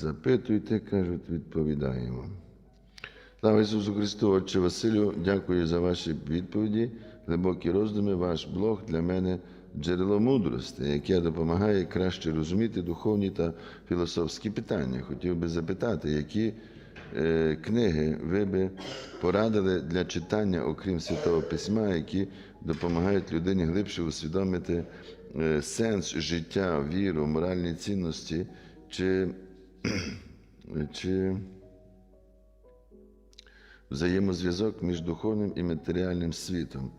запитуйте, кажуть, відповідаємо. Слава Ісусу Христу, Отче Василю, дякую за ваші відповіді, глибокі роздуми. Ваш блог для мене джерело мудрості, яке допомагає краще розуміти духовні та філософські питання. Хотів би запитати, які е, книги ви би порадили для читання, окрім Святого Письма, які допомагають людині глибше усвідомити е, сенс життя, віру, моральні цінності чи, чи взаємозв'язок між духовним і матеріальним світом.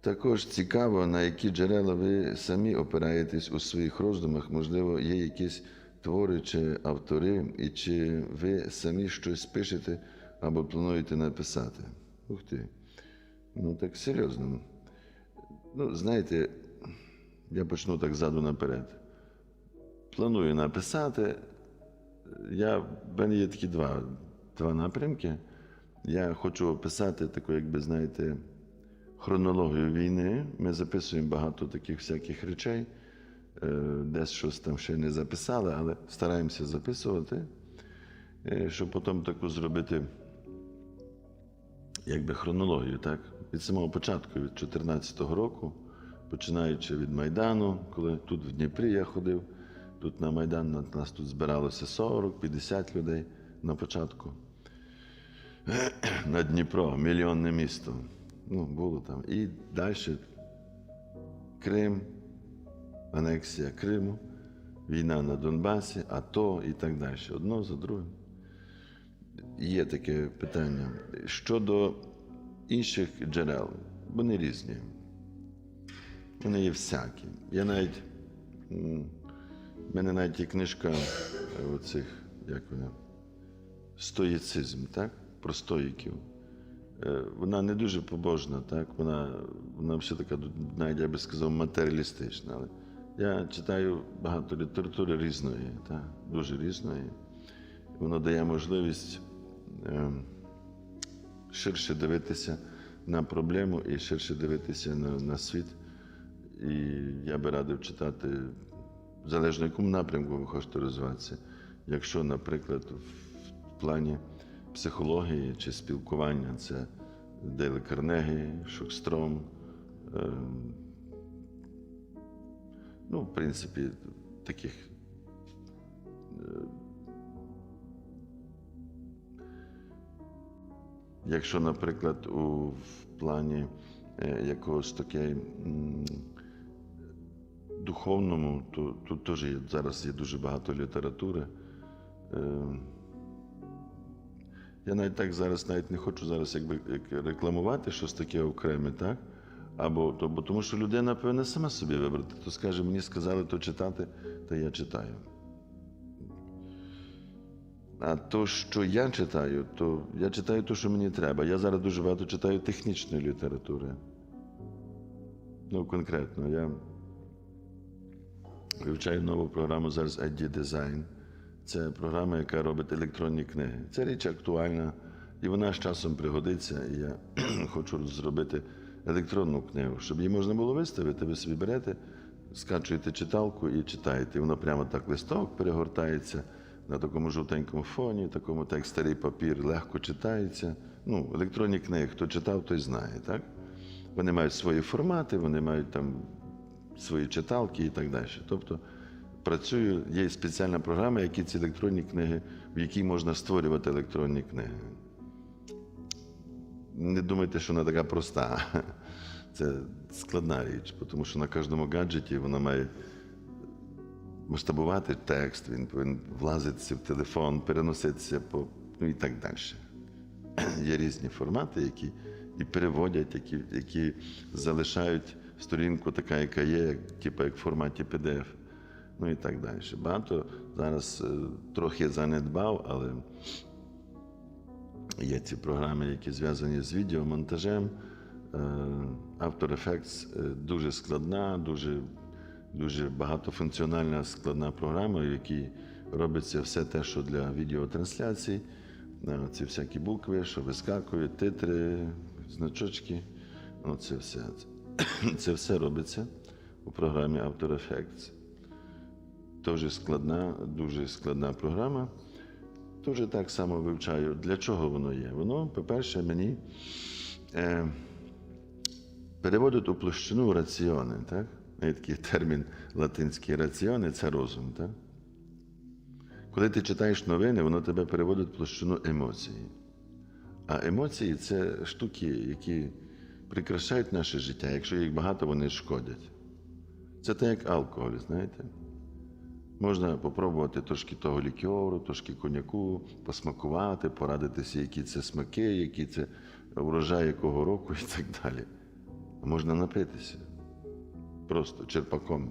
Також цікаво, на які джерела ви самі опираєтесь у своїх роздумах, можливо, є якісь твори чи автори, і чи ви самі щось пишете або плануєте написати. Ух ти. Ну так серйозно. Ну, знаєте, я почну так ззаду наперед. Планую написати. Я, в мене є такі два, два напрямки. Я хочу описати таку, якби знаєте, хронологію війни. Ми записуємо багато таких всяких речей. Е, Десь щось там ще не записали, але стараємося записувати, е, щоб потім таку зробити якби хронологію, так? Від самого початку, від 2014 року, починаючи від Майдану, коли тут в Дніпрі я ходив, тут на Майдан нас тут збиралося 40-50 людей на початку. На Дніпро, мільйонне місто. Ну, було там. І далі Крим, анексія Криму, війна на Донбасі, АТО і так далі. Одно за другим. Є таке питання. Щодо інших джерел, вони різні. Вони є всякі. Я навіть. В мене навіть є книжка е, оцих, як вона, стоїцизм, так? Про стоїків. Е, Вона не дуже побожна, так? Вона, вона взагалі така, навіть я би сказав, матеріалістична. Але я читаю багато літератури різної, так? дуже різної. Воно дає можливість е, ширше дивитися на проблему і ширше дивитися на, на світ. І я би радив читати, залежно якому напрямку ви хочете розвиватися. Якщо, наприклад, в плані психології чи спілкування, це Дейл Карнегі, Шокстром. Е, ну, в принципі, таких Якщо, наприклад, у в плані е, якогось таке духовному, то тут теж зараз є дуже багато літератури. Е, я навіть так зараз навіть не хочу зараз якби як рекламувати щось таке окреме, так? Або то, бо тому що людина повинна сама собі вибрати. То скаже, мені сказали то читати, то я читаю. А то, що я читаю, то я читаю те, що мені треба. Я зараз дуже багато читаю технічної літератури. Ну, конкретно, я вивчаю нову програму зараз ID Design. Це програма, яка робить електронні книги. Це річ актуальна, і вона з часом пригодиться. І я хочу зробити електронну книгу, щоб її можна було виставити. Ви собі берете, скачуєте читалку і читаєте. І воно прямо так листок перегортається на такому жовтенькому фоні, такому так старий папір, легко читається. Ну, електронні книги, хто читав, той знає, так? Вони мають свої формати, вони мають там свої читалки і так далі. Тобто працюю, є спеціальна програма, які ці електронні книги, в якій можна створювати електронні книги. Не думайте, що вона така проста. Це складна річ, тому що на кожному гаджеті вона має масштабувати текст, він повинен влазитися в телефон, переноситися по ну і так далі. Є різні формати, які і переводять, які, які залишають сторінку така, яка є, як, типу, як в форматі PDF. Ну і так далі. Багато зараз е, трохи занедбав, але є ці програми, які зв'язані з відеомонтажем. Е, After Effects е, дуже складна, дуже, дуже багатофункціональна складна програма, в якій робиться все те, що для відеотрансляцій. Ці всякі букви, що вискакують, титри, значочки. Ну, це все. Це все робиться у програмі After Effects. теж складна, дуже складна програма. Теж так само вивчаю. Для чого воно є? Воно, по-перше, мені е, переводить у площину раціони. Так? Такий термін латинський раціони це розум. Так? Коли ти читаєш новини, воно тебе переводить в площину емоцій. А емоції це штуки, які прикрашають наше життя. Якщо їх багато, вони шкодять. Це так, як алкоголь, знаєте. Можна попробувати трошки того лікьору, трошки коньяку, посмакувати, порадитися, які це смаки, які це урожай якого року і так далі. Можна напитися. Просто черпаком.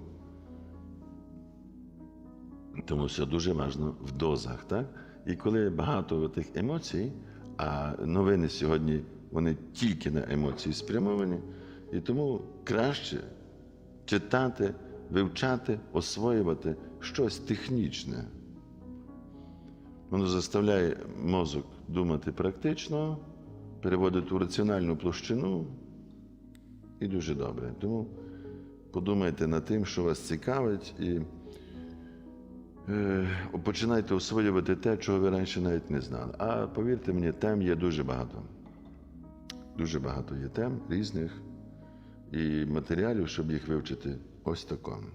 Тому все дуже важливо в дозах. Так? І коли багато тих емоцій, а новини сьогодні вони тільки на емоції спрямовані, і тому краще читати, вивчати, освоювати щось технічне. Воно заставляє мозок думати практично, переводить у раціональну площину і дуже добре. Тому подумайте над тим, що вас цікавить, і е, починайте освоювати те, чого ви раніше навіть не знали. А повірте мені, тем є дуже багато. Дуже багато є тем різних і матеріалів, щоб їх вивчити ось такому.